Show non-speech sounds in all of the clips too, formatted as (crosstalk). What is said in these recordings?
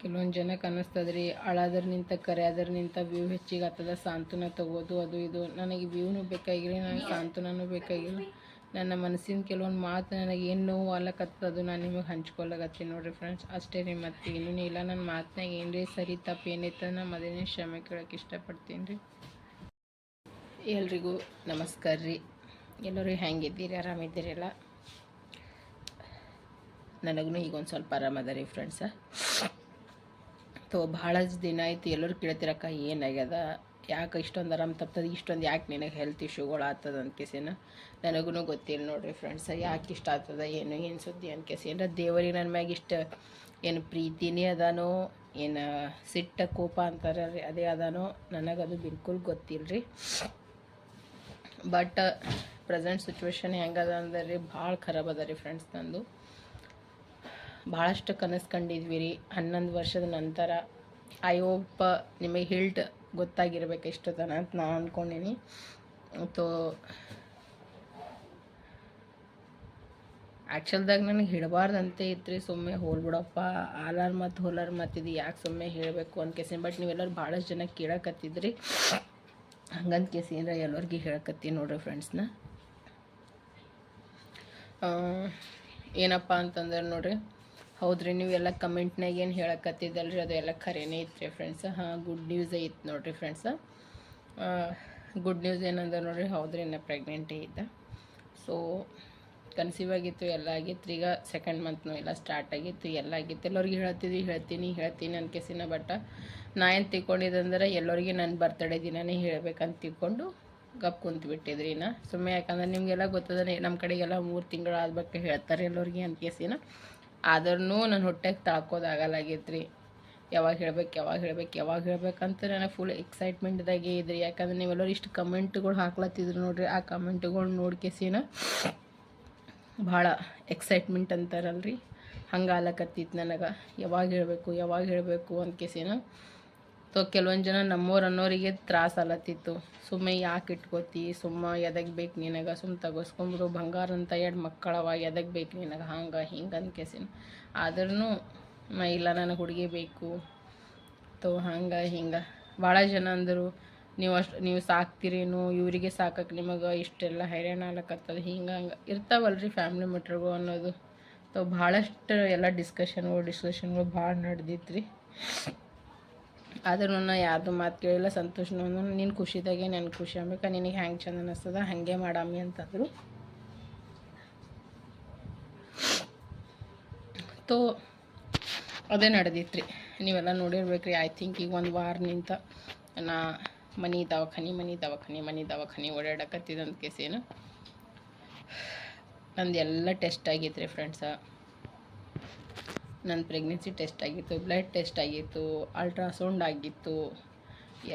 ಕೆಲವೊಂದು ಜನಕ್ಕೆ ಅನ್ನಿಸ್ತದ್ರಿ, ಅಳಾದ್ರ ನಿಂತ ಕರೆಯಾದ್ರ ನಿಂತ ವ್ಯೂ ಹೆಚ್ಚಿಗೆ ಆಗ್ತದ, ಸಾಂತ್ವನ ತಗೋದು, ಅದು ಇದು. ನನಗೆ ವ್ಯೂನೂ ಬೇಕಾಗಿಲ್ಲ, ನನಗೆ ಸಾಂತ್ವನೂ ಬೇಕಾಗಿಲ್ಲ. ನನ್ನ ಮನಸ್ಸಿನ ಕೆಲವೊಂದು ಮಾತು ನನಗೆ ಏನು ನೋವು ಅಲ್ಲಕತ್ತದ ಅದು ನಾನು ನಿಮಗೆ ಹಂಚ್ಕೊಳಕತ್ತೀನಿ ನೋಡಿರಿ ಫ್ರೆಂಡ್ಸ್ ಅಷ್ಟೇ ರೀ ಮತ್ತು ಏನೂ ಇಲ್ಲ ನನ್ನ ಮಾತಿನಾಗ ಏನು ರೀ ಸರಿ ತಪ್ಪು ಏನೈತೆ ನಾನು ಅದೇನೇ ಕ್ಷಮೆ ಕೇಳೋಕೆ ಇಷ್ಟಪಡ್ತೀನಿ ರೀ. ಎಲ್ರಿಗೂ ನಮಸ್ಕಾರ ರೀ. ಎಲ್ಲರೂ ಹೆಂಗಿದ್ದೀರಿ? ಆರಾಮಿದ್ದೀರಲ್ಲ? ನನಗೂ ಈಗ ಒಂದು ಸ್ವಲ್ಪ ಆರಾಮದ ರೀ ಫ್ರೆಂಡ್ಸ ತೋ ಭಾಳ ದಿನ ಆಯ್ತು, ಎಲ್ಲರೂ ಕೇಳ್ತಿರಕ್ಕ, ಏನಾಗ್ಯದ? ಯಾಕೆ ಇಷ್ಟೊಂದು ಆರಾಮ್ ತಪ್ತದ? ಇಷ್ಟೊಂದು ಯಾಕೆ ನಿನಗೆ ಹೆಲ್ತ್ ಇಶ್ಯೂಗಳು ಆಗ್ತದ ಅನ್ಕೇಸಿನ ನನಗೂ ಗೊತ್ತಿಲ್ಲ ನೋಡ್ರಿ ಫ್ರೆಂಡ್ಸ್ ಯಾಕೆ ಇಷ್ಟ ಆಗ್ತದ, ಏನು ಏನು ಸುದ್ದಿ ಅನ್ಕೇಸಿ ಏನರ ದೇವರಿಗೆ ನನ್ನ ಮ್ಯಾಗ ಇಷ್ಟ, ಏನು ಪ್ರೀತಿನೇ ಅದಾನೋ, ಏನು ಸಿಟ್ಟ ಕೋಪ ಅಂತಾರಲ್ರಿ ಅದೇ ಅದಾನೋ, ನನಗದು ಬಿಲ್ಕುಲ್ ಗೊತ್ತಿಲ್ಲ ರೀ ಬಟ್ ಪ್ರೆಸೆಂಟ್ ಸಿಚುವೇಶನ್ ಹೆಂಗದ ಅಂದ್ರೆ ರೀ ಭಾಳ ಖರಾಬ್ ಅದ ರೀ ಫ್ರೆಂಡ್ಸ್ ನಂದು. ಭಾಳಷ್ಟು ಕನಸು ಕಂಡಿದ್ವಿ ರೀ ಹನ್ನೊಂದು ವರ್ಷದ ನಂತರ ಐ ಹೋಪ್ ನಿಮಗೆ ಹಿಲ್ಟ್ ಗೊತ್ತಾಗಿರ್ಬೇಕು ಎಷ್ಟು ತನ ಅಂತ ನಾನು ಅಂದ್ಕೊಂಡೀನಿ ಮತ್ತು ಆ್ಯಕ್ಚುಲ್ದಾಗ ನನಗೆ ಹಿಡಬಾರ್ದಂತೆ ಇತ್ತು ರೀ ಸುಮ್ಮನೆ ಹೋಲ್ಬಿಡಪ್ಪ ಆಲಾರ್ ಮತ್ತು ಹೋಲಾರ್ ಮತ್ತು ಇದು ಯಾಕೆ ಸುಮ್ಮನೆ ಹೇಳಬೇಕು ಅಂತ ಕೇಸಿನ. ಬಟ್ ನೀವೆಲ್ಲರೂ ಭಾಳಷ್ಟು ಜನ ಕೇಳಕತ್ತಿದ್ರಿ. ಹಂಗಂತ ಕೇಸಿ ಏನಾರ ಎಲ್ಲರಿಗೆ ಹೇಳಕತ್ತೀನಿ ನೋಡ್ರಿ ಫ್ರೆಂಡ್ಸ್ನ ಏನಪ್ಪ ಅಂತಂದ್ರೆ ನೋಡ್ರಿ. ಹೌದ್ರಿ, ನೀವೆಲ್ಲ ಕಮೆಂಟ್ನಾಗ ಏನು ಹೇಳಕತ್ತಿದ್ದಲ್ರಿ? ಅದು ಎಲ್ಲ ಖರೇನೇ ಇತ್ತು ರೀ ಫ್ರೆಂಡ್ಸ್ ಹಾಂ ಗುಡ್ ನ್ಯೂಸ್ ಐತೆ ನೋಡಿರಿ ಫ್ರೆಂಡ್ಸ್ ಗುಡ್ ನ್ಯೂಸ್ ಏನಂದ್ರೆ ನೋಡ್ರಿ, ಹೌದ್ರಿ ನಾ ಪ್ರೆಗ್ನೆಂಟೇ ಇದ್ದ ಸೊ ಕನ್ಸೀವ್ ಆಗಿತ್ತು, ಎಲ್ಲ ಆಗಿತ್ತು. ಈಗ ಸೆಕೆಂಡ್ ಮಂತ್ನೂ ಎಲ್ಲ ಸ್ಟಾರ್ಟ್ ಆಗಿತ್ತು, ಎಲ್ಲ ಆಗಿತ್ತು. ಎಲ್ಲರಿಗೆ ಹೇಳ್ತಿದ್ವಿ, ಹೇಳ್ತೀನಿ ಹೇಳ್ತೀನಿ ಅನ್ಕೆಸಿನ ಬಟ್ ನಾ ಏನು ತಿಳ್ಕೊಂಡಿದ್ದಂದ್ರೆ, ಎಲ್ಲರಿಗೆ ನನ್ನ ಬರ್ತಡೇ ದಿನನೇ ಹೇಳ್ಬೇಕಂತ ತಿಳ್ಕೊಂಡು ಗಪ್ ಕುಂತು ಬಿಟ್ಟಿದ್ರಿ ನಾ. ಸುಮ್ಮನೆ ಯಾಕಂದ್ರೆ ನಿಮಗೆಲ್ಲ ಗೊತ್ತದ ನಮ್ಮ ಕಡೆಗೆಲ್ಲ ಮೂರು ತಿಂಗಳು ಬಗ್ಗೆ ಹೇಳ್ತಾರೆ ಎಲ್ಲರಿಗೆ ಅನ್ಕೇಸಿನ. ಆದ್ರೂ ನನ್ನ ಹೊಟ್ಟೆಗೆ ತಾಕೋದಾಗಲಾಗೈತೆ ರೀ ಯಾವಾಗ ಹೇಳ್ಬೇಕು ಯಾವಾಗ ಹೇಳ್ಬೇಕು, ಯಾವಾಗ ಹೇಳ್ಬೇಕಂತ ನನಗೆ ಫುಲ್ ಎಕ್ಸೈಟ್ಮೆಂಟ್ದಾಗೆ ಇದ್ರಿ. ಯಾಕಂದ್ರೆ ನೀವೆಲ್ಲರೂ ಇಷ್ಟು ಕಮೆಂಟ್ಗಳು ಹಾಕ್ಲತ್ತಿದ್ರು ನೋಡ್ರಿ. ಆ ಕಮೆಂಟ್ಗಳು ನೋಡ್ಕೇಸಿನ ಭಾಳ ಎಕ್ಸೈಟ್ಮೆಂಟ್ ಅಂತಾರಲ್ರಿ. ಹಂಗೆ ಆಲಕತ್ತಿತ್ತು ನನಗೆ. ಯಾವಾಗ ಹೇಳಬೇಕು ಯಾವಾಗ ಹೇಳಬೇಕು ಅನ್ಕೇಸಿನ ತೊ ಕೆಲವೊಂದು ಜನ ನಮ್ಮವ್ರು ಅನ್ನೋರಿಗೆ ತ್ರಾಸ ಅಲತ್ತಿತ್ತು. ಸುಮ್ಮನೆ ಯಾಕೆ ಇಟ್ಕೋತಿ? ಸುಮ್ಮ ಎದಕ್ಕೆ ಬೇಕು ನಿನಗೆ. ಸುಮ್ಮ ತಗೋಸ್ಕೊಂಬಿಡು. ಬಂಗಾರ ಅಂತ ಎರಡು ಮಕ್ಕಳವ ಎದಕ್ಕೆ ಬೇಕು ನಿನಗೆ. ಹಂಗೆ, ಹಿಂಗೆ ಅನ್ಕೇಸಿನ. ಆದ್ರೂ ಇಲ್ಲ, ನನಗೆ ಹುಡುಗಿ ಬೇಕು. ತೊ, ಹಂಗೆ, ಹಿಂಗೆ. ಭಾಳ ಜನ ಅಂದರು, ನೀವು ಅಷ್ಟು, ನೀವು ಸಾಕ್ತಿರೇನು? ಇವರಿಗೆ ಸಾಕಕ್ಕೆ ನಿಮಗೆ ಇಷ್ಟೆಲ್ಲ ಹೈರಾಣ ಆಗ್ಲಕತ್ತದ ಹಿಂಗೆ, ಹಂಗೆ. ಇರ್ತಾವಲ್ರಿ ಫ್ಯಾಮ್ಲಿ ಮೆಟ್ರ್ಗಳು ಅನ್ನೋದು. ತೊ, ಭಾಳಷ್ಟು ಎಲ್ಲ ಡಿಸ್ಕಷನ್ಗಳು ಡಿಸ್ಕಷನ್ಗಳು ಭಾಳ ನಡೆದಿತ್ತು ರೀ ಆದ್ರೂ ನಾನು ಯಾರ್ದು ಮಾತು ಕೇಳಿಲ್ಲ ಸಂತೋಷನೂ ನೀನು ಖುಷಿದಾಗೆ ನನಗೆ ಖುಷಿ ಆಗ್ಬೇಕು ನಿನಗೆ ಹೆಂಗೆ ಚಂದ ಅನ್ನಿಸ್ತದ ಹಾಗೆ ಮಾಡಮ್ಮಿ ಅಂತಂದರು. ತೋ, ಅದೇ ನಡೆದಿತ್ತು ರೀ ನೀವೆಲ್ಲ ನೋಡಿರ್ಬೇಕ್ರಿ. ಐ ಥಿಂಕ್ ಈಗ ಒಂದು ವಾರ ನಿಂತ ನಾ ಮನೆ ದವಾಖಾನೆ ಮನೆ ದವಾಖಾನೆ ಮನೆ ದವಾಖಾನೆ ಓಡಾಡಕತ್ತಿದಂತ ಕೇಸೇನು ನಂದು ಎಲ್ಲ ಟೆಸ್ಟ್ ಆಗಿತ್ತು ರೀ ಫ್ರೆಂಡ್ಸ ನನ್ನ ಪ್ರೆಗ್ನೆನ್ಸಿ ಟೆಸ್ಟ್ ಆಗಿತ್ತು ಬ್ಲಡ್ ಟೆಸ್ಟ್ ಆಗಿತ್ತು ಅಲ್ಟ್ರಾಸೌಂಡ್ ಆಗಿತ್ತು,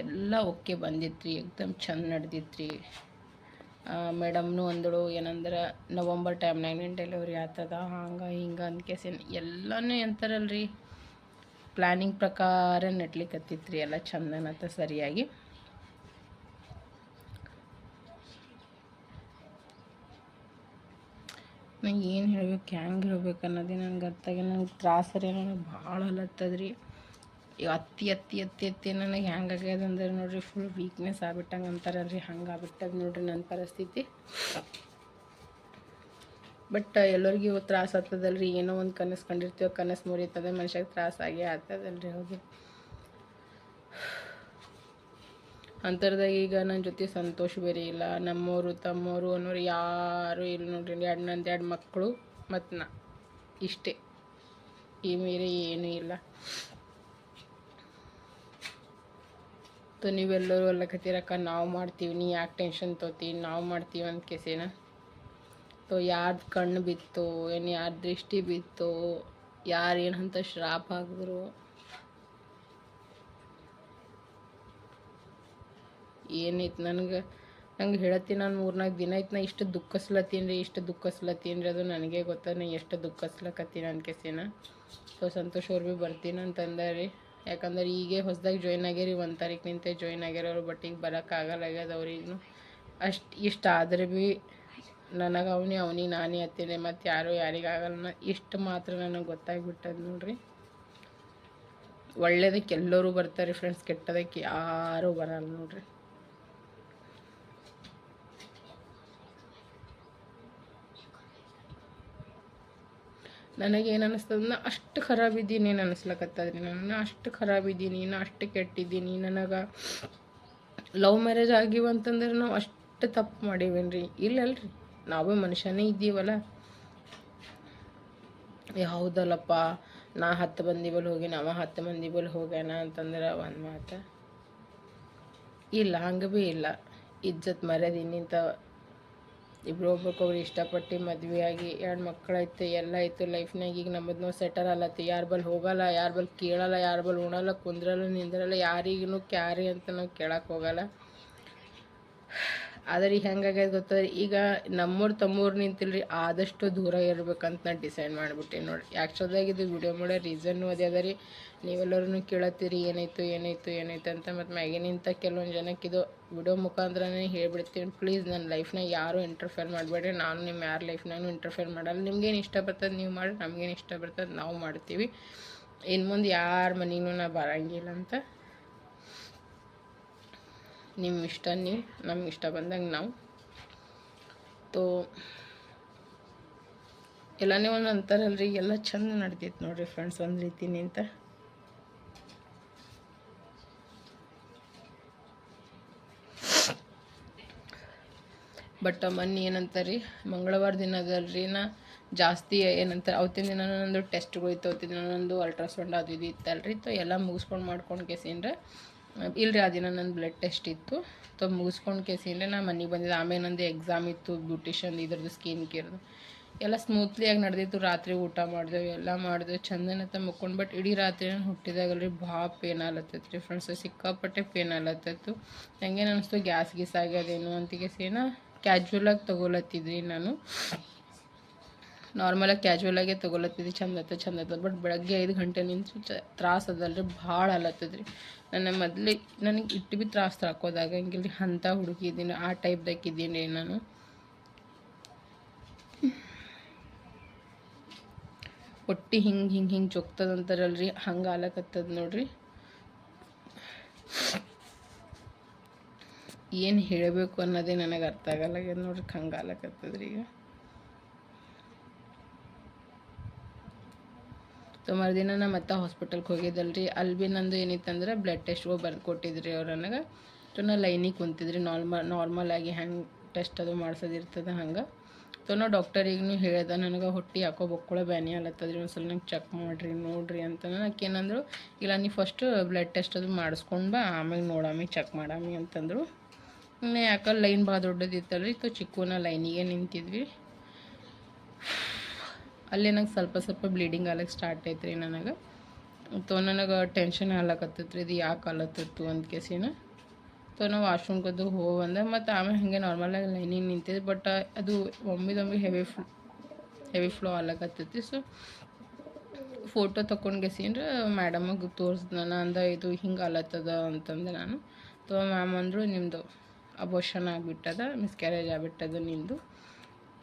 ಎಲ್ಲ ಓಕೆ ಬಂದಿತ್ತು ರೀ ಎಕ್ದಮ್ ಚಂದ ನಡೆದಿತ್ತು ರೀ ಮೇಡಮ್ನು ಅಂದಳು, ಏನಂದ್ರೆ ನವಂಬರ್ ಟೈಮ್ನಾಗ ನಿನ್ನ ಡೆಲಿವರಿ ಆಗ್ತದ ಹಂಗೆ, ಹಿಂಗೆ ಅನ್ಕೇಸಿನ ಎಲ್ಲನೂ ಎಂತಾರಲ್ರಿ? ಪ್ಲ್ಯಾನಿಂಗ್ ಪ್ರಕಾರ ನಡ್ಲಿಕ್ಕತ್ತಿತ್ತು ರೀ ಎಲ್ಲ ಚಂದನತ್ತ ಸರಿಯಾಗಿ. ನಂಗೆ ಏನು ಹೇಳ್ಬೇಕು, ಹೆಂಗೆ ಹೇಳ್ಬೇಕು ಅನ್ನೋದೇ ನನಗೆ ಅರ್ಥಾಗಿ ನನಗೆ ತ್ರಾಸರಿ ನನಗೆ ಭಾಳ ಹಲತ್ತದ್ರಿ ಈಗ ಅತ್ತಿ ಅತ್ತಿ ಅತ್ತಿ ಅತ್ತಿ ನನಗೆ ಹೆಂಗೆ ಆಗ್ಯದ ಅಂದ್ರೆ ನೋಡ್ರಿ ಫುಲ್ ವೀಕ್ನೆಸ್ ಆಗ್ಬಿಟ್ಟಂಗೆ ಅಂತಾರಲ್ರಿ, ಹಂಗೆ ಆಗ್ಬಿಟ್ಟದ ನೋಡ್ರಿ ನನ್ನ ಪರಿಸ್ಥಿತಿ. ಬಟ್ ಎಲ್ಲರಿಗೂ ತ್ರಾಸ ಆಗ್ತದಲ್ರಿ, ಏನೋ ಒಂದು ಕನಸು ಕಂಡಿರ್ತೀವೋ, ಕನಸು ಮುರಿತದೆ, ಮನುಷ್ಯಾಗ ತ್ರಾಸ ಆಗೇ ಆಗ್ತದಲ್ರಿ, ಹೌದು. ಅಂತರ್ದಾಗ ಈಗ ನನ್ನ ಜೊತೆ ಸಂತೋಷ ಬೇರೆ ಇಲ್ಲ. ನಮ್ಮವರು ತಮ್ಮವರು ಅನ್ನೋರು ಯಾರು ಇಲ್ಲ ನೋಡ್ರಿ. ಎರಡು ನಂದು ಎರಡು ಮಕ್ಕಳು ಮತ್ತು ನಾ. ಇಷ್ಟೇ. ಈ ಮೇರೆ ಏನೂ ಇಲ್ಲ. ನೀವೆಲ್ಲರೂ ಅಲ್ಲಕತ್ತೀರಕ್ಕ ನಾವು ಮಾಡ್ತೀವಿ. ನೀ ಯಾಕೆ ಟೆನ್ಷನ್ ತೊತಿ? ನಾವು ಮಾಡ್ತೀವಿ ಅಂತ ಕೆಸೇನ? ತೊ ಯಾರ್ದು ಕಣ್ಣು ಬಿತ್ತು, ಏನು ಯಾರ ದೃಷ್ಟಿ ಬಿತ್ತು, ಯಾರು ಏನಂತ ಶ್ರಾಪ್ ಹಾಕಿದ್ರು ಏನೈತೆ ನನಗೆ? ನಂಗೆ ಹೇಳತ್ತೀನಿ ನಾನು ಮೂರ್ನಾಲ್ಕು ದಿನ ಆಯ್ತು ನಾ ಇಷ್ಟು ದುಃಖಸ್ಲತ್ತೀನಿ ರೀ, ಇಷ್ಟು ದುಃಖಸ್ಲತ್ತೀನಿ ರೀ, ಅದು ನನಗೆ ಗೊತ್ತ, ನಾ ಎಷ್ಟು ದುಃಖಸ್ಲಕತ್ತೀನಿ ಅನ್ಕೇಸಿನ ಸೊ ಸಂತೋಷ್ ಅವ್ರು ಭೀ ಬರ್ತೀನಿ ಅಂತಂದ ರೀ. ಯಾಕಂದ್ರೆ ಈಗೇ ಹೊಸದಾಗಿ ಜಾಯ್ನ್ ಆಗ್ಯಾರಿ, ಒಂದು ತಾರೀಕು ನಿಂತೆ ಜಾಯ್ನ್ ಆಗ್ಯಾರ ಬಟ್ ಈಗ ಬರೋಕ್ಕಾಗಲ್ಲಾಗ್ಯದ ಅವ್ರಿಗೂ ಅಷ್ಟು, ಇಷ್ಟ ಆದರೆ ಭೀ ನನಗೆ ಅವನಿ ಅವನಿಗೆ ನಾನೇ ಹತ್ತೀನಿ ಮತ್ತು ಯಾರು ಯಾರಿಗಾಗಲ್ಲ ಇಷ್ಟು ಮಾತ್ರ ನನಗೆ ಗೊತ್ತಾಗ್ಬಿಟ್ಟದ ನೋಡ್ರಿ. ಒಳ್ಳೇದಕ್ಕೆ ಎಲ್ಲರೂ ಬರ್ತಾರೆ ಫ್ರೆಂಡ್ಸ್ ಕೆಟ್ಟದಕ್ಕೆ ಯಾರೂ ಬರಲ್ಲ ನೋಡ್ರಿ. ನನಗೇನು ಅನ್ನಿಸ್ತದ ನಾ ಅಷ್ಟು ಖರಾಬ್ ಇದ್ದೀನಿ, ಏನು ಅನ್ನಿಸ್ಲಕತ್ತದ್ರಿ ನಾನು? ಅಷ್ಟು ಖರಾಬ್ ಇದ್ದೀನಿ, ನಾ ಅಷ್ಟು ಕೆಟ್ಟಿದ್ದೀನಿ, ನನಗೆ ಲವ್ ಮ್ಯಾರೇಜ್ ಆಗಿವಂತಂದ್ರೆ ನಾವು ಅಷ್ಟು ತಪ್ಪು ಮಾಡೀವೇನ್ರಿ? ಇಲ್ಲಲ್ರಿ ನಾವೇ ಮನುಷ್ಯನೇ ಇದ್ದೀವಲ್ಲ. ಯಾವುದಲ್ಲಪ್ಪ, ನಾ ಹತ್ತು ಮಂದಿ ಬಳಿ ಹೋಗಿ, ನಾವ ಹತ್ತು ಮಂದಿ ಬಳಿ ಹೋಗ್ಯಾನ ಅಂತಂದ್ರೆ ಒಂದು ಮಾತು, ಇಲ್ಲ, ಹಂಗೆ ಭೀ ಇಲ್ಲ. ಇಜ್ಜತ್ ಮರ್ಯಾದೆ ಇನ್ನಿಂತ ಇಬ್ರು ಒಬ್ರಿಗೊಬ್ರು ಇಷ್ಟಪಟ್ಟು ಮದ್ವೆ ಆಗಿ ಎರಡು ಮಕ್ಕಳೈತೆ ಎಲ್ಲ ಐತೆ. ಲೈಫ್ನಾಗ ಈಗ ನಮ್ಮದು ನಾವು ಸೆಟಲ್ ಅಲ್ಲತ್ತಿ ಯಾರ ಬಳಿ ಹೋಗಲ್ಲ, ಯಾರ ಬಲ್ ಕೇಳಲ್ಲ, ಯಾರ ಬಲ್ ಉಣಲ್ಲ, ಕುಂದ್ರಲ್ಲ, ನಿಂದ್ರಲ್ಲ ಯಾರಿಗೂ ಕ್ಯಾರಿ ಅಂತ ನಾವು ಕೇಳಕ್ಕೆ ಹೋಗಲ್ಲ. ಆದರೆ ಹೆಂಗಾಗ್ಯದ ಗೊತ್ತದ್ರಿ ಈಗ ನಮ್ಮೂರು ತಮ್ಮೂರು ನಿಂತಿಲ್ರಿ, ಆದಷ್ಟು ದೂರ ಇರ್ಬೇಕಂತ ನಾನು ಡಿಸೈಡ್ ಮಾಡಿಬಿಟ್ಟೆ ನೋಡಿ. ಆ್ಯಕ್ಚುಲಾಗಿ ಇದು ವಿಡಿಯೋ ಮಾಡೋ ರೀಸನ್ನು ಅದೇ ಅದ ರೀ. ನೀವೆಲ್ಲರೂ ಕೇಳತ್ತೀರಿ, ಏನಾಯ್ತು ಏನಾಯ್ತು ಏನಾಯ್ತು ಅಂತ. ಮತ್ತು ಮ್ಯಾಗಿನಿಂತ ಕೆಲವೊಂದು ಜನಕ್ಕೆ ಇದು ವಿಡಿಯೋ ಮುಖಾಂತರನೇ ಹೇಳ್ಬಿಡ್ತೀನಿ. ಪ್ಲೀಸ್ ನನ್ನ ಲೈಫ್ನಾಗ ಯಾರೂ ಇಂಟರ್ಫೇರ್ ಮಾಡಬೇಡ್ರಿ. ನಾನು ನಿಮ್ಮ ಯಾರ ಲೈಫ್ನಾಗೂ ಇಂಟರ್ಫೇರ್ ಮಾಡಲ್ಲ. ನಿಮ್ಗೇನು ಇಷ್ಟ ಬರ್ತದೆ ನೀವು ಮಾಡಿ ನಮ್ಗೇನು ಇಷ್ಟ ಬರ್ತದೆ ನಾವು ಮಾಡ್ತೀವಿ. ಇನ್ನು ಮುಂದೆ ಯಾರ ಮನೆಗೂ ನಾ ಬರಂಗಿಲ್ಲ ಅಂತ. ನಿಮ್ಮ ಇಷ್ಟ, ನೀವು ನಮ್ಗೆ ಇಷ್ಟ ಬಂದಂಗೆ ನಾವು. ತೋ ಎಲ್ಲನೇ ಒಂದು ಅಂತಾರಲ್ರಿ ಎಲ್ಲ ಚಂದ ನಡ್ದೈತೆ ನೋಡ್ರಿ ಫ್ರೆಂಡ್ಸ್ ಒಂದು ರೀತಿ ನಿಂತ. ಬಟ್ ಮೊನ್ನೆ ಏನಂತಾರೆ, ಮಂಗಳವಾರ ದಿನದಲ್ರಿ ನಾ ಜಾಸ್ತಿ ಏನಂತಾರೆ ಅವತ್ತಿನ ದಿನ ನಂದು ಟೆಸ್ಟ್ಗಳು ಇತ್ತು ಅವತ್ತಿನ ದಿನ ಅಲ್ಟ್ರಾಸೌಂಡ್ ಅದು ಇದು ಇತ್ತಲ್ರಿ. ತೊ, ಎಲ್ಲ ಮುಗಿಸ್ಕೊಂಡು ಮಾಡ್ಕೊಂಡು ಕೇಸಿಂದ್ರೆ ಇಲ್ರಿ, ಆ ದಿನ ನನ್ನ ಬ್ಲಡ್ ಟೆಸ್ಟ್ ಇತ್ತು. ತೊ ಮುಗಿಸ್ಕೊಂಡು ಕೇಸಿಂದ್ರೆ ನಾನು ಮನೆಗೆ ಬಂದಿದ್ದೆ ಆಮೇಲೆ ನಂದು ಎಕ್ಸಾಮ್ ಇತ್ತು ಬ್ಯೂಟಿಷನ್ ಇದ್ರದ್ದು ಸ್ಕಿನ್ ಕೇರ್ದು ಎಲ್ಲ ಸ್ಮೂತ್ಲಿಯಾಗಿ ನಡೆದಿತ್ತು. ರಾತ್ರಿ ಊಟ ಮಾಡಿದೆವು, ಎಲ್ಲ ಮಾಡಿದೆವು. ಚಂದನತ್ತ ಮುಕ್ಕೊಂಡು ಬಟ್ ಇಡೀ ರಾತ್ರಿ ನಾನು ಹುಟ್ಟಿದಾಗಲ್ರಿ ಭಾಳ ಪೇನ್ ಆಲತ್ತೈತೆ ರೀ ಫ್ರೆಂಡ್ಸ್ ಸಿಕ್ಕಾಪಟ್ಟೆ ಪೇನ್ ಆಲತ್ತಿತ್ತು ಹಂಗೆ ಅನಿಸ್ತು, ಗ್ಯಾಸ್ ಗೀಸ್ ಆಗ್ಯದೇನು ಅಂತಿಗೆ ಸೇನ ಕ್ಯಾಜುವಲಾಗಿ ತೊಗೊಳತ್ತಿದ್ರಿ ನಾನು. ನಾರ್ಮಲಾಗಿ ಕ್ಯಾಜುವಲಾಗೆ ತೊಗೊಳತ್ತಿದ್ದೆ, ಚಂದ ಆಯ್ತು ಚಂದ ಆಯ್ತು. ಬಟ್ ಬೆಳಗ್ಗೆ ಐದು ಗಂಟೆ ನಿಂತು ಚ ತ್ರಾಸ ರೀ ಭಾಳ ಅಲತ್ತದ್ರಿ. ನನ್ನ ಮೊದಲೇ ನನಗೆ ಇಟ್ಟು ಭೀ ತ್ರಾಸ ತಾಕೋದಾಗಂಗಿಲ್ಲ ರೀ ಅಂಥ ಹುಡುಗಿ ಇದ್ದೀನಿ, ಆ ಟೈಪ್ದಾಗಿದ್ದೀನಿ ರೀ ನಾನು. ಹೊಟ್ಟಿ ಹಿಂಗೆ ಹಿಂಗೆ ಹಿಂಗೆ ಚೊಕ್ತದಂತಾರಲ್ರಿ ಹಂಗೆ ಆಲಕತ್ತದ ನೋಡ್ರಿ. ಏನು ಹೇಳಬೇಕು ಅನ್ನೋದೇ ನನಗೆ ಅರ್ಥ ಆಗಲ್ಲ, ನೋಡ್ರಿ, ಹಂಗೆ ಆಲಕತ್ತದ್ರಿ ಈಗ. ಸೊ ಮರುದಿನ ನಾ ಮತ್ತೆ ಹಾಸ್ಪಿಟಲ್ಗೆ ಹೋಗಿದ್ದಲ್ರಿ. ಅಲ್ಲಿ ಭೀ ನಂದು ಏನಿತ್ತಂದ್ರೆ ಬ್ಲಡ್ ಟೆಸ್ಟ್ ಬರೆದು ಕೊಟ್ಟಿದ್ರಿ ಅವ್ರು ನನಗೆ ಸೊ ನಾ ಲೈನಿಗೆ ಕುಂತಿದ್ರಿ ನಾರ್ಮಲ್ ನಾರ್ಮಲ್ ಆಗಿ ಹೆಂಗೆ ಟೆಸ್ಟ್ ಅದು ಮಾಡ್ಸೋದಿರ್ತದೆ ಹಂಗೆ. ಸೊ ನಾ ಡಾಕ್ಟರಿಗೂ ಹೇಳ್ದೆ ನನಗೆ ಹೊಟ್ಟೆ ಯಾಕೋ ಬೊಕ್ಕಳ ಬ್ಯಾನಿ ಆಲತ್ತದ್ರಿ ಒಂದು ಸಲ ನಂಗೆ ಚೆಕ್ ಮಾಡಿರಿ, ನೋಡಿರಿ ಅಂತ ನನಗೆ ಏನಂದ್ರು ಇಲ್ಲ ನೀವು ಫಸ್ಟ್ ಬ್ಲಡ್ ಟೆಸ್ಟ್ ಅದು ಮಾಡಿಸ್ಕೊಂಡು ಬಾ ಆಮೇಲೆ ನೋಡಾಮಿ ಚೆಕ್ ಮಾಡಾಮಿ ಅಂತಂದರು. ಯಾಕೆ ಲೈನ್ ಭಾಳ ದೊಡ್ಡದಿತ್ತಲ್ರಿ ಸೊ ಚಿಕ್ಕ ಲೈನಿಗೆ ನಿಂತಿದ್ವಿ. ಅಲ್ಲಿ ನಂಗೆ ಸ್ವಲ್ಪ ಸ್ವಲ್ಪ ಬ್ಲೀಡಿಂಗ್ ಆಗ್ಲಿಕ್ಕೆ ಸ್ಟಾರ್ಟ್ ಐತ್ರಿ ನನಗೆ. ತೋ ನನಗೆ ಟೆನ್ಷನ್ ಆಗ್ಲಕತ್ತೈತ್ರಿ ಇದು ಯಾಕೆ ಆಲತ್ತಿತ್ತು ಅಂತ ಕೇಸಿನ. ತೋ ನಾವು ವಾಶ್ರೂಮ್ಗದು ಹೋಗೋ ಬಂದೆ, ಮತ್ತು ಆಮೇಲೆ ಹಾಗೆ ನಾರ್ಮಲಾಗಿ ಲೈನಿಗೆ ನಿಂತಿದ್ದೆ ಬಟ್ ಅದು ಒಮ್ಮಿದೊಮ್ಮೆ ಹೆವಿ ಫ್ಲೋ ಹೆವಿ ಫ್ಲೋ ಆಗ್ಲಕತ್ತೈತಿ ಸೊ ಫೋಟೋ ತೊಗೊಂಡು ಗೆಸಿನ್ರ ಮ್ಯಾಡಮಗೆ ತೋರಿಸ್ದೆ ನಾನು ಅಂದ ಇದು ಹಿಂಗೆ ಆಲತ್ತದ ಅಂತಂದೆ ನಾನು. ತೋ ಮ್ಯಾಮ್ ಅಂದರು ನಿಮ್ಮದು ಅಬೋಷನ್ ಆಗಿಬಿಟ್ಟದ ಮಿಸ್ಕ್ಯಾರೇಜ್ ಆಗಿಬಿಟ್ಟದ ನಿಂದು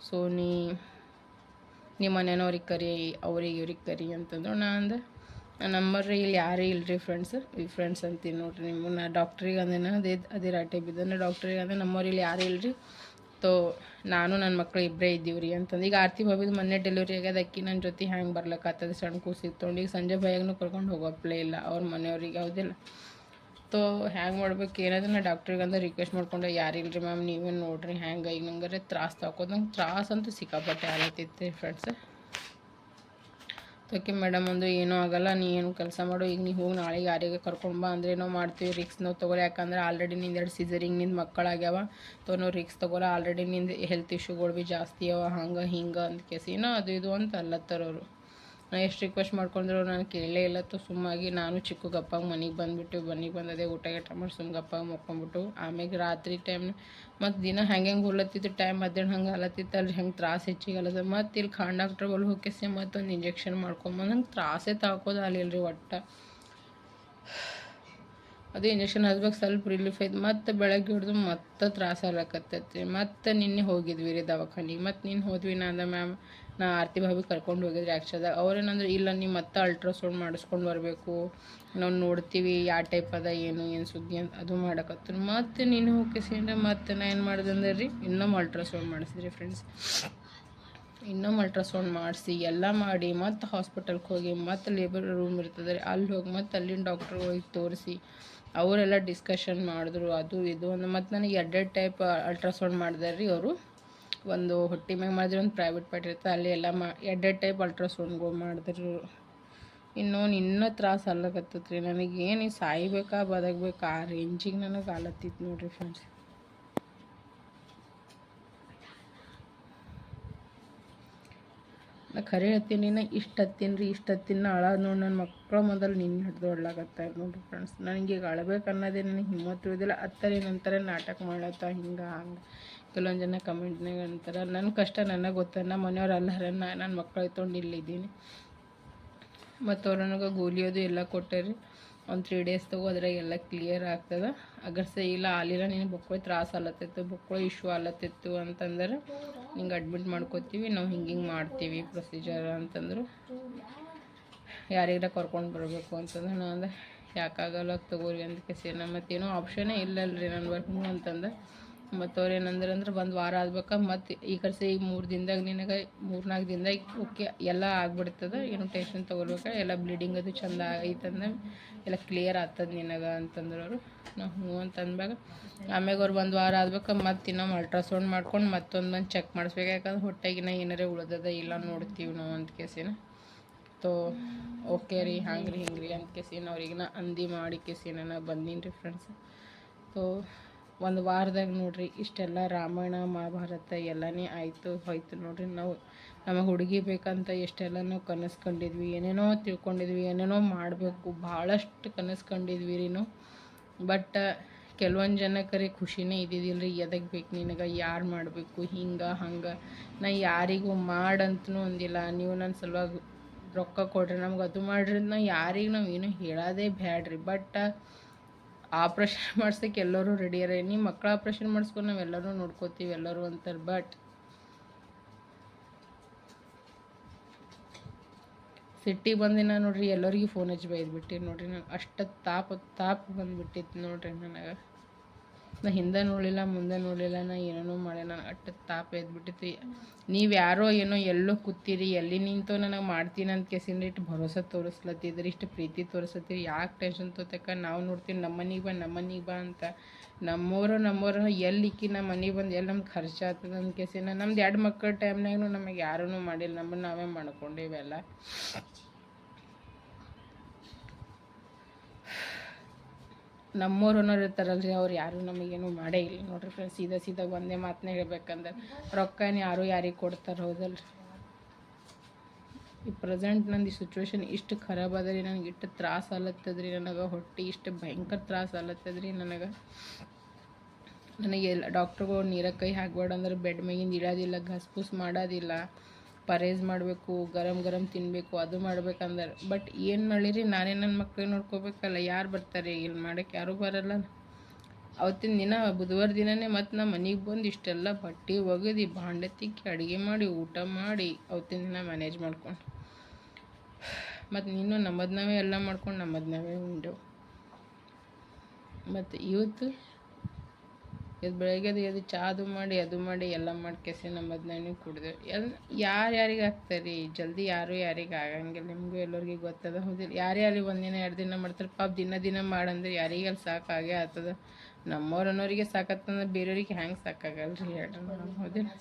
ಸೊ ನೀ ನಿಮ್ಮ ಮನೆಯವ್ರಿಗೆ ಕರಿ, ಅವ್ರಿಗೆ ಇವ್ರಿಗೆ ಕರಿ ಅಂತಂದ್ರು. ನಾ ಅಂದೆ ನಂಬರ್ ಇಲ್ಲಿ ಯಾರೇ ಇಲ್ಲರಿ ಫ್ರೆಂಡ್ಸ್ ಈ ಫ್ರೆಂಡ್ಸ್ ಅಂತೀನಿ ನೋಡ್ರಿ ನಿಮ್ಮ ನಾ ಡಾಕ್ಟ್ರಿಗೆ ಅಂದೇನ ಅದೇ ಅದೇ ರಾಟೆ ಬಿದ್ದಂದ್ರೆ ಡಾಕ್ಟ್ರಿಗೆ ಅಂದ್ರೆ ನಮ್ಮವ್ರು ಇಲ್ಲಿ ಯಾರೇ ಇಲ್ಲರಿ ತೋ, ನಾನು ನನ್ನ ಮಕ್ಳು ಇಬ್ಬರೇ ಇದ್ದೀವಿ ರೀ ಅಂತಂದು. ಈಗ ಆರ್ತಿ ಬಾಬಿದು ಮೊನ್ನೆ ಡೆಲಿವರಿ ಆಗ್ಯದ, ಅಕ್ಕಿ ನನ್ನ ಜೊತೆ ಹ್ಯಾಂಗೆ ಬರ್ಲಕ್ಕಾಗ್ತದೆ? ಸಣ್ಣ ಕೂಸಿತ್ತು ಈಗ ಸಂಜೆ ಭಯಾಗೂ ಕರ್ಕೊಂಡು ಹೋಗೋಪ್ಲೇ ಇಲ್ಲ. ಅವ್ರ ಮನೆಯವ್ರಿಗೆ ಯಾವುದಿಲ್ಲ. ತೋ ಹ್ಯಾಂಗೆ ಮಾಡ್ಬೇಕು, ಏನಾದ್ರೆ ನಾ ಡಾಕ್ಟ್ರಿಗೆ ಅಂದ್ರೆ ರಿಕ್ವೆಸ್ಟ್ ಮಾಡ್ಕೊಂಡೆ ಯಾರಿಲ್ರಿ ಮ್ಯಾಮ್ ನೀವೇ ನೋಡ್ರಿ ಹ್ಯಾಂಗೆ ಈಗ ನಂಗಾರೆ ತ್ರಾಸ ತಗೋದು ನಂಗೆ ತ್ರಾಸ ಅಂತೂ ಸಿಕ್ಕಾಪಟ್ಟೆ ಆಗತ್ತಿತ್ತು ಫ್ರೆಂಡ್ಸ್ ಓಕೆ ಮೇಡಮ್ ಒಂದು ಏನೂ ಆಗಲ್ಲ, ನೀ ಏನು ಕೆಲಸ ಮಾಡು, ಈಗ ನೀವು ಹೋಗಿ ನಾಳೆಗೆ ಯಾರಿಗೆ ಕರ್ಕೊಂಡು ಬಾ, ಅಂದ್ರೆ ಏನೋ ಮಾಡ್ತೀವಿ ರಿಕ್ಸ್ ನಾವು ತೊಗೊಳ್ಳಿ ಯಾಕಂದ್ರೆ ಆಲ್ರೆಡಿ ನಿಂದು ಎರಡು ಸೀಸರಿಂಗ್ನಿಂದ ಮಕ್ಕಳಾಗ್ಯಾವ, ತೊ ನಾವು ರಿಕ್ಸ್ ತೊಗೊಲ್ಲ ಆಲ್ರೆಡಿ ನಿಂದ ಹೆಲ್ತ್ ಇಶ್ಯೂಗಳು ಭೀ ಜಾಸ್ತಿ ಅವ, ಹಂಗೆ ಹಿಂಗೆ ಅಂತ ಕೇಸಿನ ಅದು ಇದು ಅಂತ ಅಲ್ಲತ್ತರವರು ನಾ ಎಷ್ಟು ರಿಕ್ವೆಸ್ಟ್ ಮಾಡ್ಕೊಂಡ್ರು ನಾನು ಕೇಳಲೇ ಇಲ್ಲ ತು, ಸುಮ್ಮಾಗಿ ನಾನು ಚಿಕ್ಕ ಗಪ್ಪಾಗ ಮನೆಗೆ ಬಂದುಬಿಟ್ಟು, ಮನೆಗೆ ಬಂದದೆ ಊಟ ಗಿಟ ಮಾಡಿ ಸುಮ್ಮ ಮಕ್ಕೊಂಬಿಟ್ಟು ಆಮೇಲೆ ರಾತ್ರಿ ಟೈಮ್ ಮತ್ತು ದಿನ ಹೆಂಗೆ ಹೆಂಗೆ ಟೈಮ್ ಮಧ್ಯಾಹ್ನ ಹಂಗೆ ಅಲತ್ತಿತ್ತು ಅಲ್ಲಿ ಹೆಂಗೆ ತ್ರಾಸ ಹೆಚ್ಚಿಗೆ ಅಲ್ಲದ ಮತ್ತು ಇಲ್ಲಿ ಖಾನ್ ಡಾಕ್ಟ್ರ್ ಬಳಿ ಹೋಗಿಸಿ ಮತ್ತೊಂದು ಇಂಜೆಕ್ಷನ್ ಮಾಡ್ಕೊಂಬಂದು ಹಂಗೆ ತ್ರಾಸೇ ತಾಕೋದು ರೀ ಒಟ್ಟು. ಅದು ಇಂಜೆಕ್ಷನ್ ಹಚ್ಬೇಕು ಸ್ವಲ್ಪ ರಿಲೀಫ್ ಆಯ್ತು. ಮತ್ತು ಬೆಳಗ್ಗೆ ಹಿಡಿದು ಮತ್ತೆ ತ್ರಾಸ ಆಗ್ಲಕತ್ತೈತಿ ಮತ್ತೆ ನಿನ್ನೆ ಹೋಗಿದ್ವಿ ರೀ ದವಾಖಾನಿಗೆ. ಮತ್ತು ನೀನು ಹೋದ್ವಿ ನಾ ಅಂದ, ಮ್ಯಾಮ್, ನಾ ಆರತಿ ಭಾವಿ ಕರ್ಕೊಂಡು ಹೋಗಿದ್ರಿ ಆ್ಯಕ್ಚುದಾಗ ಅವ್ರೇನಂದ್ರೆ ಇಲ್ಲ, ನೀವು ಮತ್ತೆ ಅಲ್ಟ್ರಾಸೌಂಡ್ ಮಾಡಿಸ್ಕೊಂಡು ಬರಬೇಕು. ನಾವು ನೋಡ್ತೀವಿ ಯಾವ ಟೈಪ್ ಅದ, ಏನು ಏನು ಸುದ್ದಿ ಅಂತ. ಅದು ಮಾಡಕತ್ತರ. ಮತ್ತೆ ನೀನು ಹೋಗಿಸಿಂದ್ರೆ ಮತ್ತೆ ನಾ ಏನು ಮಾಡಿದೆ ರೀ, ಇನ್ನೊಮ್ಮೆ ಅಲ್ಟ್ರಾಸೌಂಡ್ ಮಾಡಿಸಿದ್ರಿ ಫ್ರೆಂಡ್ಸ್ ಇನ್ನೊಮ್ಮೆ ಅಲ್ಟ್ರಾಸೌಂಡ್ ಮಾಡಿಸಿ, ಎಲ್ಲ ಮಾಡಿ, ಮತ್ತೆ ಹಾಸ್ಪಿಟಲ್ಗೆ ಹೋಗಿ, ಮತ್ತೆ ಲೇಬರ್ ರೂಮ್ ಇರ್ತದೆ ರೀ. ಅಲ್ಲಿ ಹೋಗಿ ಮತ್ತೆ ಅಲ್ಲಿನ ಡಾಕ್ಟ್ರ್ ಹೋಗಿ ತೋರಿಸಿ. ಅವರೆಲ್ಲ ಡಿಸ್ಕಷನ್ ಮಾಡಿದ್ರು, ಅದು ಇದು ಒಂದು ಮತ್ತು ನನಗೆ ಎರಡೆರಡು ಟೈಪ್ ಅಲ್ಟ್ರಾಸೌಂಡ್ ಮಾಡಿದಾರೆ ರೀ ಅವರು. ಒಂದು ಹೊಟ್ಟೆ ಮ್ಯಾಗ ಮಾಡಿದ್ರೆ, ಒಂದು ಪ್ರೈವೇಟ್ ಪಾರ್ಟ್ ಇರುತ್ತೆ. ಅಲ್ಲಿ ಎಲ್ಲ ಮಾ ಎರಡೆರಡು ಟೈಪ್ ಅಲ್ಟ್ರಾಸೌಂಡ್ಗಳು ಮಾಡಿದ್ರು. ಇನ್ನು ಇನ್ನೂ ತ್ರಾಸ ನನಗೆ ಏನು ಸಾಯ್ಬೇಕಾ, ಬದಕಬೇಕಾ? ಆ ರೇಂಜಿಗೆ ನನಗೆ ಆಲತ್ತಿತ್ತು ನೋಡಿರಿ ಫ್ರೆಂಡ್ಸ್ ನಾ ಖರೆ ಹೇಳ್ತೀನಿ ನಾ ಇಷ್ಟು ಹತ್ತೀನಿ ರೀ, ಇಷ್ಟು ಹತ್ತಿನ ಅಳ ನೋಡಿ ನನ್ನ ಮಕ್ಕಳ ಮೊದಲು ನಿನ್ನ ಹಿಡ್ದು ನೋಡ್ರಿ ಫ್ರೆಂಡ್ಸ್ ನನಗೆ ಈಗ ಅಳಬೇಕು ಅನ್ನೋದೇ ನನಗೆ ಹಿಮ್ಮತ್ತು ಇರೋದಿಲ್ಲ ಹತ್ತರಿ ನಂತರ ನಾಟಕ ಮಾಡತ್ತ ಹಿಂಗೆ ಹಂಗೆ. ಕೆಲವೊಂದು ಜನ ಕಮೆಂಟ್ನಾಗ ಅಂತಾರೆ ನನ್ನ ಕಷ್ಟ ನನಗೆ ಗೊತ್ತ ನಮ್ಮ ಮನೆಯವ್ರು ಅಲ್ಲಾರ, ನಾ ನನ್ನ ಮಕ್ಕಳು ತೊಗೊಂಡು ಇಲ್ಲಿದ್ದೀನಿ. ಮತ್ತು ಅವ್ರು ನನಗೆ ಗೋಲಿಯೋದು ಎಲ್ಲ ಕೊಟ್ಟರಿ. ಒಂದು ತ್ರೀ ಡೇಸ್ ತಗೋ ಅದ್ರಾಗ ಎಲ್ಲ ಕ್ಲಿಯರ್ ಆಗ್ತದೆ. ಅಗರ್ಸೆ ಇಲ್ಲ ಆಲಿಲ್ಲ ನೀನು ಬೊಕ್ಕಳು ತ್ರಾಸ ಆಲತ್ತಿತ್ತು ಬೊಕ್ಕಳು ಇಶ್ಯೂ ಆಲತ್ತಿತ್ತು ಅಂತಂದ್ರೆ ಹಿಂಗೆ ಅಡ್ಮಿಟ್ ಮಾಡ್ಕೋತೀವಿ, ನಾವು ಹಿಂಗೆ ಹಿಂಗೆ ಮಾಡ್ತೀವಿ ಪ್ರೊಸೀಜರ್ ಅಂತಂದ್ರು. ಯಾರಿಗಾರ ಕರ್ಕೊಂಡು ಬರಬೇಕು ಅಂತಂದ್ರೆ ನಾನು ಅಂದ, ಯಾಕಾಗಲ್ಲ ತಗೋರಿ ಅಂತ ಕೇಸಿನ ಮತ್ತೇನೋ ಆಪ್ಷನೇ ಇಲ್ಲಲ್ರಿ ನನ್ನ ಬರ್ತೀನಿ ಅಂತಂದೆ. ಮತ್ತು ಅವ್ರು ಏನಂದ್ರೆ ಅಂದ್ರೆ ಒಂದು ವಾರ ಆಗ್ಬೇಕು ಮತ್ತು ಈ ಕಡೆ ಈಗ ಮೂರು ದಿನದಾಗ ನಿನಗೆ ಮೂರು ನಾಲ್ಕು ದಿನದಾಗ ಓಕೆ, ಎಲ್ಲ ಆಗ್ಬಿಡ್ತದೆ, ಏನು ಟೆನ್ಷನ್ ತೊಗೊಳ್ಬೇಕು ಎಲ್ಲ ಬ್ಲೀಡಿಂಗ್ ಅದು ಚಂದ ಅಂದ್ರೆ ಎಲ್ಲ ಕ್ಲಿಯರ್ ಆಗ್ತದೆ ನಿನಗೆ ಅಂತಂದ್ರೆ ಅವರು. ನಾವು ಹ್ಞೂ ಅಂತ ಅಂದಾಗ ಆಮ್ಯಾಗ ಅವ್ರು ಒಂದು ವಾರ ಆಗ್ಬೇಕು ಮತ್ತು ಇನ್ನೊಮ್ಮೆ ಅಲ್ಟ್ರಾಸೌಂಡ್ ಮಾಡ್ಕೊಂಡು ಮತ್ತೊಂದು ಬಂದು ಚೆಕ್ ಮಾಡಿಸ್ಬೇಕು, ಯಾಕಂದ್ರೆ ಹೊಟ್ಟೆಗಿನ ಏನಾರೇ ಉಳ್ದದ ಇಲ್ಲ ನೋಡ್ತೀವಿ ನಾವು ಅಂತ ಕೇಸಿನ. ತೋ, ಓಕೆ ರೀ ಹಂಗೆ ರೀ ಹಿಂಗೆ ಅಂತ ಕೇಸಿನ ಅವ್ರಿಗಿನ ಅಂದಿ ಮಾಡಿ ಕೇಸಿನ ಬಂದೀನಿ ರೀ ಫ್ರೆಂಡ್ಸ್ ತೋ ಒಂದು ವಾರದಾಗ ನೋಡ್ರಿ, ಇಷ್ಟೆಲ್ಲ ರಾಮಾಯಣ, ಮಹಾಭಾರತ ಎಲ್ಲನೇ ಆಯಿತು, ಹೋಯ್ತು ನೋಡ್ರಿ. ನಾವು ನಮಗೆ ಹುಡುಗಿ ಬೇಕಂತ ಎಷ್ಟೆಲ್ಲ ನಾವು ಕನಸು ಕಂಡಿದ್ವಿ ಏನೇನೋ ತಿಳ್ಕೊಂಡಿದ್ವಿ, ಏನೇನೋ ಮಾಡಬೇಕು, ಭಾಳಷ್ಟು ಕನಸು ಕಂಡಿದ್ವಿ ರೀ ನಾವು. ಬಟ್ ಕೆಲವೊಂದು ಜನಕ್ಕರೆ ಖುಷಿನೇ ಇದ್ದಿದ್ದಿಲ್ಲ ರೀ ಎದಕ್ಕೆ ಬೇಕು ನಿನಗೆ, ಯಾರು ಮಾಡಬೇಕು, ಹಿಂಗೆ, ಹಂಗೆ, ನಾ ಯಾರಿಗೂ ಮಾಡಂತನೂ ಅಂದಿಲ್ಲ. ನೀವು ನನ್ನ ಸಲುವಾಗಿ ರೊಕ್ಕ ಕೊಡ್ರಿ, ನಮ್ಗೆ ಅದು ಮಾಡ್ರಿ ನಾ ಯಾರಿಗೆ ನಾವು ಏನೂ ಹೇಳೋದೇ ಬ್ಯಾಡ್ರಿ. ಬಟ್ ಆಪ್ರೇಷನ್ (laughs) ಮಾಡ್ಸೋಕ್ಕೆ ಎಲ್ಲರೂ ರೆಡಿ ಅರ ನಿಮ್ಮ ಮಕ್ಳು ಆಪ್ರೇಷನ್ ಮಾಡಿಸ್ಕೊಂಡು ನಾವೆಲ್ಲರೂ ನೋಡ್ಕೋತೀವಿ, ಎಲ್ಲರೂ ಅಂತಾರೆ. ಬಟ್ ಸಿಟ್ಟಿಗೆ ಬಂದಿನ ನೋಡ್ರಿ, ಎಲ್ಲರಿಗೂ ಫೋನ್ ಹಚ್ಚಿ ಬೈದ್ಬಿಟ್ಟಿ ನೋಡ್ರಿ. ನಂಗೆ ಅಷ್ಟು ತಾಪ ತಾಪ ಬಂದುಬಿಟ್ಟಿತ್ತು ನೋಡ್ರಿ ನನಗೆ. ನಾ ಹಿಂದೆ ನೋಡಿಲ್ಲ ಮುಂದೆ ನೋಡಿಲ್ಲ ನಾ ಏನೇನೋ ಮಾಡಿ ನಾನು ಅಷ್ಟು ತಾಪ ಎದ್ಬಿಟ್ಟಿತ್ತು ನೀವು ಯಾರೋ ಏನೋ ಎಲ್ಲೋ ಕೂತೀರಿ, ಎಲ್ಲಿ ನಿಂತೋ ನನಗೆ ಮಾಡ್ತೀನಿ ಅಂತ ಕೆಸಿಂದ್ರೆ ಇಷ್ಟು ಭರೋಸೆ ತೋರಿಸ್ಲತ್ತಿದ್ರಿ, ಇಷ್ಟು ಪ್ರೀತಿ ತೋರಿಸ್ಲತ್ತೀರಿ ಯಾಕೆ ಟೆನ್ಷನ್ ತೋತಕ್ಕ ನಾವು ನೋಡ್ತೀವಿ ನಮ್ಮ ಮನೆಗೆ ಬಾ ನಮ್ಮ ಮನೆಗೆ ಬಾ ಅಂತ. ನಮ್ಮವರು ನಮ್ಮೋರು ಎಲ್ಲಿ ಇಕ್ಕಿ ನಮ್ಮ ಮನೆಗೆ ಬಂದು, ಎಲ್ಲಿ ನಮ್ಗೆ ಖರ್ಚು ಆಗ್ತದೆ ಅಂತ ಕೇಸಿನ ನಮ್ದು ಎರಡು ಮಕ್ಕಳ ಟೈಮ್ನಾಗೂ ನಮಗೆ ಯಾರೂ ಮಾಡಿಲ್ಲ, ನಮ್ಮನ್ನು ನಾವೇ ಮಾಡ್ಕೊಂಡೇವೆಲ್ಲ ಅನ್ನೋರು ಇರ್ತಾರಲ್ರಿ, ಅವ್ರು ಯಾರೂ ನಮಗೇನು ಮಾಡೇ ಇಲ್ಲ. ನೋಡ್ರಿ ಫ್ರೆಂಡ್ಸ್ ಸೀದಾ ಸೀದಾ ಒಂದೇ ಮಾತನ್ನ ಹೇಳ್ಬೇಕಂದ್ರೆ ರೊಕ್ಕನ ಯಾರು ಯಾರಿಗೆ ಕೊಡ್ತಾರೆ ಹೌದಲ್ರಿ. ಈ ಪ್ರೆಸೆಂಟ್ ನಂದು ಈ ಸಿಚುವೇಶನ್ ಇಷ್ಟು ಖರಾಬ್ ಅದ ರೀ ನನಗೆ ಇಷ್ಟು ತ್ರಾಸ ಆಲತ್ತದ್ರಿ ನನಗೆ ಹೊಟ್ಟೆ ಇಷ್ಟು ಭಯಂಕರ ತ್ರಾಸ ಆಲತ್ತದ್ರಿ ನನಗೆ. ನನಗೆ ಎಲ್ಲ ಡಾಕ್ಟ್ರುಗಳು ನೀರಾಗ ಕೈ ಹಾಕ್ಬೇಡ ಅಂದ್ರೆ ಬೆಡ್ ಮ್ಯಾಗಿಂದ ಇಡೋದಿಲ್ಲ ಘಸ್ಪುಸ್ ಮಾಡೋದಿಲ್ಲ. ಪರೇಜ್ ಮಾಡಬೇಕು, ಗರಂ ಗರಂ ತಿನ್ನಬೇಕು ಅದು ಮಾಡ್ಬೇಕಂದ್ರೆ. ಬಟ್ ಏನು ಮಾಡಿರಿ, ನಾನೇ ನನ್ನ ಮಕ್ಳಿಗೆ ನೋಡ್ಕೋಬೇಕಲ್ಲ, ಯಾರು ಬರ್ತಾರೆ ಇಲ್ಲಿ ಮಾಡೋಕ್ಕೆ ಯಾರೂ ಬರಲ್ಲ. ಅವತ್ತಿನ ದಿನ, ಬುಧವಾರ ದಿನವೇ ಮತ್ತು ನಮ್ಮ ಮನೆಗೆ ಬಂದು ಇಷ್ಟೆಲ್ಲ ಬಟ್ಟೆ ಒಗೆದು, ಭಾಂಡೆ ತಿಕ್ಕಿ, ಅಡುಗೆ ಮಾಡಿ, ಊಟ ಮಾಡಿ, ಅವತ್ತಿನ ದಿನ ಮ್ಯಾನೇಜ್ ಮಾಡ್ಕೊಂಡು. ಮತ್ತು ನೀನು ನಮ್ಮದು ನಾವೇ ಎಲ್ಲ ಮಾಡ್ಕೊಂಡು ನಮ್ಮದು ನಾವೇ ಉಂಡೆವು ಮತ್ತು ಇವತ್ತು ಇದು ಬೆಳಗ್ಗೆ ಎದ್ದು ಚಾ ಅದು ಮಾಡಿ ಅದು ಮಾಡಿ, ಎಲ್ಲ ಮಾಡಿ ಕೆಸಿ ನಮ್ಮ ಬದಲಾವಣೆ ಕುಡಿದೆ. ಎಲ್ಲ ಯಾರು ಯಾರಿಗೆ ಆಗ್ತಾರೆ ಜಲ್ದಿ ಯಾರು ಯಾರಿಗೆ ಆಗಂಗಿಲ್ಲ. ನಿಮಗೂ ಎಲ್ಲರಿಗೂ ಗೊತ್ತದ ಹೌದಿಲ್ಲ. ಯಾರೇ ಅಲ್ಲಿ ಒಂದಿನ ಎರಡು ದಿನ ಮಾಡ್ತಾರೆ. ಪಾಪ ದಿನ ದಿನ ಮಾಡಂದ್ರೆ ಯಾರಿಗೆ ಅಲ್ಲಿ ಸಾಕಾಗೇ ಆಗ್ತದ? ನಮ್ಮವ್ರು ಅನ್ನೋರಿಗೆ ಸಾಕತ್ತಂದ್ರೆ ಬೇರೆಯವ್ರಿಗೆ ಹೆಂಗೆ ಸಾಕಾಗಲ್ಲ ರೀ ಹೇಳ್ರಿ ಹೌದಿಲ್ಲ?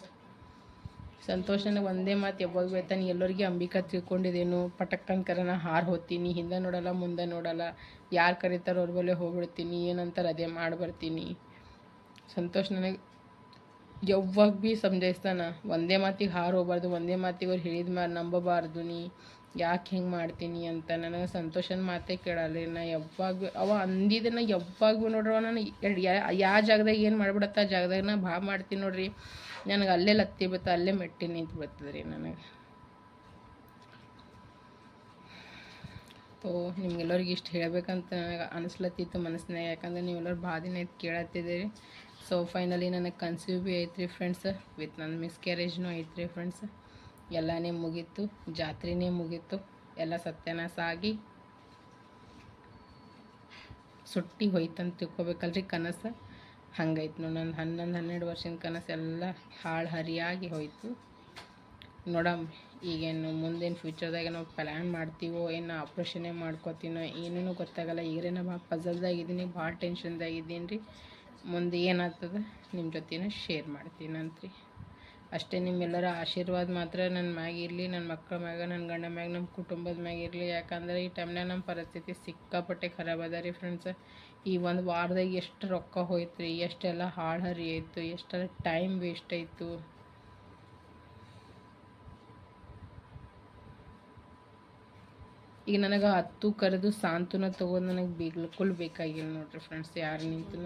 ಸಂತೋಷನ ಒಂದೇ ಮಾತು ಯಾವಾಗ ಬೇತಾನೆ ಎಲ್ಲರಿಗೆ ಅಂಬಿಕಾ ತಿಳ್ಕೊಂಡಿದ್ದೇನು ಪಟಕ್ಕಂಕರನ ಹಾರು ಹೋತೀನಿ ಹಿಂದೆ ನೋಡಲ್ಲ, ಮುಂದೆ ನೋಡಲ್ಲ. ಯಾರು ಕರೀತಾರೋ ಅವ್ರ ಬಳಿ ಹೋಗ್ಬಿಡ್ತೀನಿ, ಏನಂತಾರೆ ಅದೇ ಮಾಡಿ ಬರ್ತೀನಿ ಸಂತೋಷ್ ನನಗೆ ಯಾವಾಗ ಭೀ ಸಮಜಾಯಿಸ್ತಾನ ಒಂದೇ ಮಾತಿಗೆ ಹಾರು ಹೋಗ್ಬಾರ್ದು ಒಂದೇ ಮಾತಿಗೆ ಅವ್ರು ಹೇಳಿದ ಮೇಲೆ ನಂಬಬಾರ್ದು ನೀ, ಯಾಕೆ ಹಿಂಗೆ ಮಾಡ್ತೀನಿ? ಅಂತ ನನಗೆ ಸಂತೋಷನ ಮಾತೇ ಕೇಳಲ್ಲ ನಾ ಯಾವಾಗ ಅವ ಅಂದಿದ್ದನ್ನ ಯಾವಾಗ ಭೀ ನೋಡ್ರವ ನಾನು. ಯಾವ ಜಾಗದಾಗ ಏನು ಮಾಡ್ಬಿಡತ್ತ, ಆ ಜಾಗದಾಗ ನಾ ಭಾಳ ಮಾಡ್ತೀನಿ ನೋಡ್ರಿ. ನನಗೆ ಅಲ್ಲೇ ಲತ್ತಿ ಬತ್ತ ಅಲ್ಲೇ ಮೆಟ್ಟಿ ನಿಂತು ಬರ್ತದೆ ರೀ ನನಗೆ. ತೋ, ನಿಮ್ಗೆಲ್ಲರಿಗೆ ಇಷ್ಟು ಹೇಳಬೇಕಂತ ನನಗೆ ಅನಿಸ್ಲತ್ತಿತ್ತು ಮನಸ್ಸಿನಾಗ ಯಾಕಂದ್ರೆ ನೀವೆಲ್ಲರೂ ಭಾಳ ದಿನ ಇದು ಕೇಳತ್ತಿದ್ದೀರಿ. ಸೊ ಫೈನಲಿ ನನಗೆ ಕನ್ಸೀವ್ ಭೀ ಐತ್ರಿ ಫ್ರೆಂಡ್ಸ್ ವಿತ್ ನನ್ನ ಮಿಸ್ಕ್ಯಾರೇಜ್ನೂ ಐತ್ರಿ ಫ್ರೆಂಡ್ಸ್ ಎಲ್ಲನೇ ಮುಗೀತು, ಜಾತ್ರೆನೇ ಮುಗೀತು. ಎಲ್ಲ ಸತ್ಯನಾಶ ಆಗಿ ಸುಟ್ಟಿ ಹೋಯ್ತಂತ ತಿಳ್ಕೊಬೇಕಲ್ರಿ ಕನಸು. ಹಂಗೈತೆ ನೋಡಿ ನನ್ನ ಹನ್ನೊಂದು, ಹನ್ನೆರಡು ವರ್ಷದ ಕನಸು ಎಲ್ಲ ಹಾಳು ಹರಿಯಾಗಿ ಹೋಯ್ತು. ನೋಡಮ್, ಈಗೇನು ಮುಂದಿನ ಫ್ಯೂಚರ್ದಾಗ ನಾವು ಪ್ಲ್ಯಾನ್ ಮಾಡ್ತೀವೋ, ಏನು ಆಪ್ರೇಷನ್ನೇ ಮಾಡ್ಕೋತೀನೋ, ಏನೇನೋ ಗೊತ್ತಾಗಲ್ಲ. ಈಗೇ ಭಾಳ ಪಜಲ್ದಾಗಿದ್ದೀನಿ ಭಾಳ ಟೆನ್ಷನ್ದಾಗಿದ್ದೀನಿ ರೀ ಮುಂದೆ ಏನಾಗ್ತದೆ ನಿಮ್ಮ ಜೊತೆನ ಶೇರ್ ಮಾಡ್ತೀನಂತ್ರಿ ಅಷ್ಟೇ ನಿಮ್ಮೆಲ್ಲರ ಆಶೀರ್ವಾದ ಮಾತ್ರ ನನ್ನ ಮ್ಯಾಗ ಇರಲಿ ನನ್ನ ಮಕ್ಕಳ ಮ್ಯಾಗ ನನ್ನ ಗಂಡ ಮ್ಯಾಗ ನಮ್ಮ ಕುಟುಂಬದ ಮ್ಯಾಗ ಇರಲಿ. ಯಾಕಂದ್ರೆ ಈ ಟೈಮ್ನಾಗ ನಮ್ಮ ಪರಿಸ್ಥಿತಿ ಸಿಕ್ಕಾಪಟ್ಟೆ ಖರಾಬ್ ಅದ ರೀ ಫ್ರೆಂಡ್ಸ್ ಈ ಒಂದು ವಾರದಾಗ ಎಷ್ಟು ರೊಕ್ಕ ಹೋಯ್ತು ರೀ ಎಷ್ಟೆಲ್ಲ ಹಾಳು ಹರಿ ಆಯಿತು, ಎಷ್ಟೆಲ್ಲ ಟೈಮ್ ವೇಸ್ಟ್ ಆಯಿತು. ಈಗ ನನಗೆ ಹತ್ತು ಕರೆದು ಸಾಂತ್ವನ ತೊಗೊಂಡು ನನಗೆ ಬಿಲ್ಕುಲ್ ಬೇಕಾಗಿಲ್ಲ ನೋಡ್ರಿ ಫ್ರೆಂಡ್ಸ್ ಯಾರು ನಿಂತು